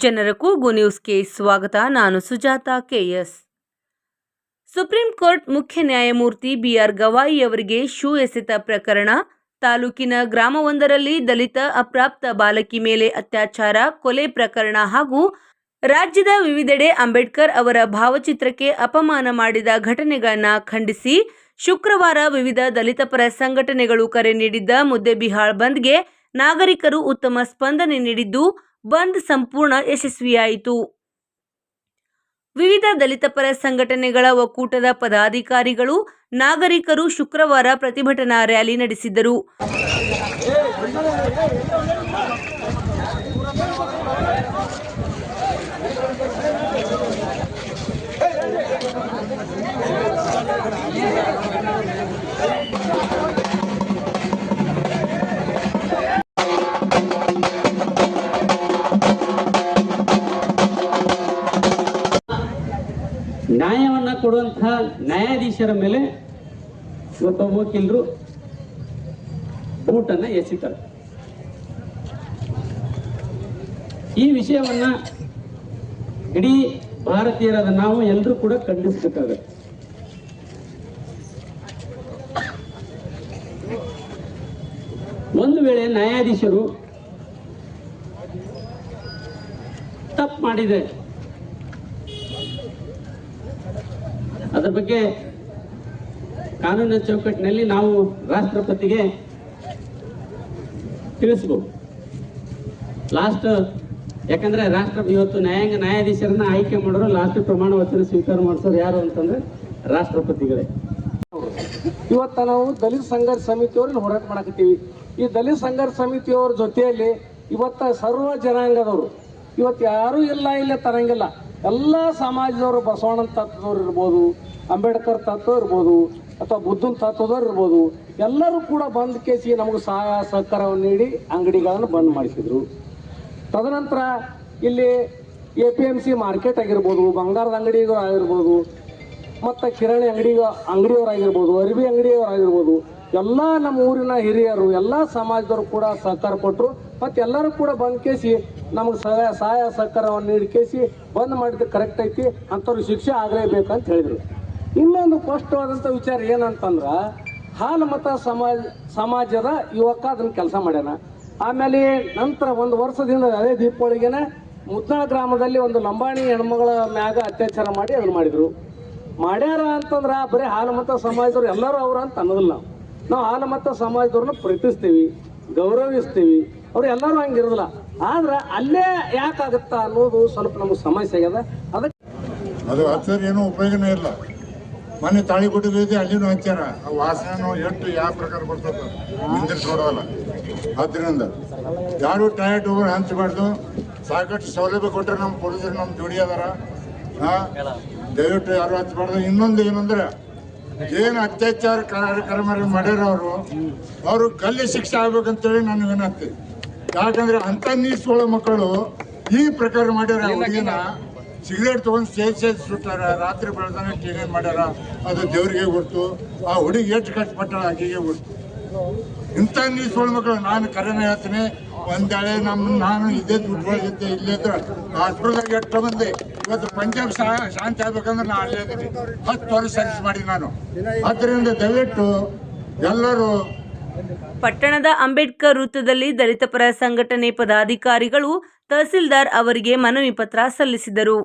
ಜನರ ಕೂಗು ನ್ಯೂಸ್ಗೆ ಸ್ವಾಗತ. ನಾನು ಸುಜಾತ ಕೆಎಸ್ ಸುಪ್ರೀಂ ಕೋರ್ಟ್ ಮುಖ್ಯ ನ್ಯಾಯಮೂರ್ತಿ ಬಿಆರ್ ಗವಾಯಿ ಅವರಿಗೆ ಶೂ ಎಸೆತ ಪ್ರಕರಣ. ತಾಲೂಕಿನ ಗ್ರಾಮವೊಂದರಲ್ಲಿ ದಲಿತ, ಅಪ್ರಾಪ್ತ ಬಾಲಕಿ ಮೇಲೆ ಅತ್ಯಾಚಾರ, ಕೊಲೆ ಪ್ರಕರಣ ಹಾಗೂ ರಾಜ್ಯದ ವಿವಿಧೆಡೆ ಅಂಬೇಡ್ಕರ್ ಅವರ ಭಾವಚಿತ್ರಕ್ಕೆ ಅಪಮಾನ ಮಾಡಿದ ಘಟನೆಗಳನ್ನು ಖಂಡಿಸಿ ಶುಕ್ರವಾರ ವಿವಿಧ ದಲಿತ ಪರ ಸಂಘಟನೆಗಳು ಕರೆ ನೀಡಿದ್ದ ಮುದ್ದೆಬಿಹಾಳ್ ಬಂದ್ಗೆ ನಾಗರಿಕರು ಉತ್ತಮ ಸ್ಪಂದನೆ ನೀಡಿದ್ದು ಬಂದ್ ಸಂಪೂರ್ಣ ಯಶಸ್ವಿಯಾಯಿತು. ವಿವಿಧ ದಲಿತ ಪರ ಸಂಘಟನೆಗಳ ಒಕ್ಕೂಟದ ಪದಾಧಿಕಾರಿಗಳು ನಾಗರಿಕರು ಶುಕ್ರವಾರ ಪ್ರತಿಭಟನಾ ರ್ಯಾಲಿ ನಡೆಸಿದರು. ನ್ಯಾಯವನ್ನ ಕೊಡುವಂತಹ ನ್ಯಾಯಾಧೀಶರ ಮೇಲೆ ಒಬ್ಬ ವಕೀಲರು ಬೂಟನ್ನು ಎಸಿತಾರೆ. ಈ ವಿಷಯವನ್ನ ಇಡೀ ಭಾರತೀಯರಾದ ನಾವು ಎಲ್ಲರೂ ಕೂಡ ಖಂಡಿಸಬೇಕಾಗತ್ತೆ. ಒಂದು ವೇಳೆ ನ್ಯಾಯಾಧೀಶರು ತಪ್ಪು ಮಾಡಿದೆ ಅದರ ಬಗ್ಗೆ ಕಾನೂನಿನ ಚೌಕಟ್ಟಿನಲ್ಲಿ ನಾವು ರಾಷ್ಟ್ರಪತಿಗೆ ತಿಳಿಸ್ಬೋದು. ಲಾಸ್ಟ್, ಯಾಕಂದ್ರೆ ರಾಷ್ಟ್ರ ಇವತ್ತು ನ್ಯಾಯಾಂಗ ನ್ಯಾಯಾಧೀಶರನ್ನ ಆಯ್ಕೆ ಮಾಡೋರು ಲಾಸ್ಟ್ ಪ್ರಮಾಣ ವಚನ ಸ್ವೀಕಾರ ಮಾಡಿಸೋರು ಯಾರು ಅಂತಂದ್ರೆ ರಾಷ್ಟ್ರಪತಿಗಳೇ. ಇವತ್ತ ನಾವು ದಲಿತ ಸಂಘರ್ಷ ಸಮಿತಿಯವ್ರನ್ನ ಹೋರಾಟ ಮಾಡಕತ್ತೀವಿ. ಈ ದಲಿತ ಸಂಘರ್ಷ ಸಮಿತಿಯವ್ರ ಜೊತೆಯಲ್ಲಿ ಇವತ್ತ ಸರ್ವ ಜನಾಂಗದವರು, ಇವತ್ತು ಯಾರೂ ಇಲ್ಲ ಇಲ್ಲ ತರಂಗಿಲ್ಲ. ಎಲ್ಲ ಸಮಾಜದವರು ಬಸವಣ್ಣನ ತತ್ವದವ್ರು ಇರ್ಬೋದು, ಅಂಬೇಡ್ಕರ್ ತತ್ವ ಇರ್ಬೋದು, ಅಥವಾ ಬುದ್ಧನ ತತ್ವದವ್ರು ಇರ್ಬೋದು, ಎಲ್ಲರೂ ಕೂಡ ಬಂದ್ ಕೇಸಿ ನಮಗೆ ಸಹಾಯ, ಸಹಕಾರವನ್ನು ನೀಡಿ ಅಂಗಡಿಗಳನ್ನು ಬಂದ್ ಮಾಡಿಸಿದ್ರು. ತದನಂತರ ಇಲ್ಲಿ A P M C market ಆಗಿರ್ಬೋದು, ಬಂಗಾರದ ಅಂಗಡಿಗಳು ಆಗಿರ್ಬೋದು ಮತ್ತು ಕಿರಾಣಿ ಅಂಗಡಿ ಅಂಗಡಿಯವರಾಗಿರ್ಬೋದು ಅರಿವಿ ಅಂಗಡಿಯವರಾಗಿರ್ಬೋದು ಎಲ್ಲ ನಮ್ಮ ಊರಿನ ಹಿರಿಯರು, ಎಲ್ಲ ಸಮಾಜದವರು ಕೂಡ ಸಹಕಾರ ಕೊಟ್ಟರು ಮತ್ತು ಎಲ್ಲರೂ ಕೂಡ ಬಂದ್ ಕೇಸಿ ನಮಗೆ ಸಹಾಯ ಸಹಾಯ ಸಹಕಾರವನ್ನು ನೀಡಿ ಕೇಸಿ ಬಂದ್ ಮಾಡಿದ್ದು ಕರೆಕ್ಟ್ ಐತಿ, ಅಂಥವ್ರಿಗೆ ಶಿಕ್ಷೆ ಆಗಲೇಬೇಕಂತ ಹೇಳಿದರು. ಇನ್ನೊಂದು ಸ್ಪಷ್ಟವಾದಂಥ ವಿಚಾರ ಏನಂತಂದ್ರೆ, ಹಾಲು ಮತ ಸಮಾಜ, ಸಮಾಜದ ಯುವಕ ಅದನ್ನ ಕೆಲಸ ಮಾಡ್ಯಾನ. ಆಮೇಲೆ ನಂತರ ಒಂದು ವರ್ಷದಿಂದ ಅದೇ ದೀಪಾವಳಿಗೆನೆ ಮುದ್ನಾಳ ಗ್ರಾಮದಲ್ಲಿ ಒಂದು ಲಂಬಾಣಿ ಹೆಣ್ಮಗಳ ಮ್ಯಾಗ ಅತ್ಯಾಚಾರ ಮಾಡಿ ಅದನ್ನ ಮಾಡಿದರು. ಮಾಡ್ಯಾರ ಅಂತಂದ್ರೆ ಬರೀ ಹಾಲು ಮತ ಸಮಾಜದವ್ರು ಎಲ್ಲರೂ ಅವ್ರ ಅಂತ ಅನ್ನೋದಿಲ್ಲ ನಾವು. ನಾವು ಹಾಲು ಮತ ಸಮಾಜದವ್ರನ್ನ ಪ್ರೀತಿಸ್ತೀವಿ, ಗೌರವಿಸ್ತೀವಿ. ಅವ್ರು ಎಲ್ಲರೂ ಹಂಗಿರೋದಿಲ್ಲ ಆದ್ರೆ ಅಲ್ಲೇ ಯಾಕಾಗುತ್ತಾ ಅನ್ನೋದು ಸ್ವಲ್ಪ ನಮಗೆ ಸಮಸ್ಯೆ ಆಗ್ಯದ. ಅದಕ್ಕೆ ಅದು ಹಚ್ಚಿದ್ರೆ ಏನೂ ಉಪಯೋಗನೇ ಇಲ್ಲ. ಮೊನ್ನೆ ತಾಳಿ ಕೊಟ್ಟಿದ್ದೈತಿ ಅಲ್ಲಿನೂ ಹಚ್ಚಾರ ಆ ವಾಸನೆನೂ ಎಷ್ಟು ಯಾವ ಪ್ರಕಾರ ಬರ್ತದೆ ನಿಂದಿರ್ಸಿ ನೋಡೋಲ್ಲ ಅದರಿಂದ ಯಾರು ಟಾಯ್ಲೆಟ್ ಹೋಗೋರು ಹಂಚಬಾರ್ದು. ಸಾಕಷ್ಟು ಸೌಲಭ್ಯ ಕೊಟ್ಟರೆ ನಮ್ಮ ಪೊಲೀಸರು ನಮ್ಮ ಜೋಡಿ ಅದಾರ. ಹಾ ದಯವಿಟ್ಟು ಯಾರು ಹಚ್ಚಬಾರ್ದು ಇನ್ನೊಂದು ಏನಂದ್ರೆ ಏನು ಅತ್ಯಾಚಾರ ಕಾರ್ಯಕ್ರಮ ಮಾಡ್ಯಾರ ಅವರು ಗಲ್ಲಿ ಶಿಕ್ಷೆ ಆಗ್ಬೇಕಂತೇಳಿ ನನಗೆ ವಿನಂತಿ. ಯಾಕಂದ್ರೆ ಅಂತ ನೀಸ್ಕೊಳ್ಳೋ ಮಕ್ಕಳು ಈ ಪ್ರಕಾರ ಮಾಡ್ಯಾರ ಹುಡುಗಿನ ಸಿಗರೇಟ್ ತಗೊಂಡು ಸೇದ್ ಸೇದ್ ಸುಟ್ಟಾರ ರಾತ್ರಿ ಬೆಳೆದಾನೆ ಕ್ಲೀನ್ ಮಾಡ್ಯಾರ ಅದು ದೇವ್ರಿಗೆ ಗೊತ್ತು ಆ ಹುಡುಗಿ ಎಷ್ಟು ಕಷ್ಟಪಟ್ಟಾಳ ಆಕೆಗೆ ಗೊತ್ತು ಇಂಥ ಸುಳ್ಳು ಮಕ್ಕಳು ನಾನು ಕರೆನ ಹೇಳ್ತೀನಿ ಒಂದೇಳೆ ನಮ್ಮ ನಾನು ಇದೇ ದುಡ್ಡು ಹೋಗಿದ್ದೆ ಇಲ್ಲೇ ಇದ್ರೆ ಹಾಸ್ಪಿಟಲ್ದಾಗ ಎಷ್ಟು ಮಂದಿ. ಇವತ್ತು ಪಂಜಾಬ್ ಶಾಂತಿ ಆಗ್ಬೇಕಂದ್ರೆ ನಾನು ಅಲ್ಲೇ ಇದ್ದೀನಿ. ಹತ್ತು ವರ್ಷ ಸರ್ವಿಸ್ ಮಾಡಿ ನಾನು. ಅದರಿಂದ ದಯವಿಟ್ಟು ಎಲ್ಲರೂ ಪಟ್ಟಣದ ಅಂಬೇಡ್ಕರ್ ವೃತ್ತದಲ್ಲಿ ದಲಿತ ಪರ ಸಂಘಟನೆ ಪದಾಧಿಕಾರಿಗಳು ತಹಸೀಲ್ದಾರ್ ಅವರಿಗೆ ಮನವಿ ಪತ್ರ ಸಲ್ಲಿಸಿದರು.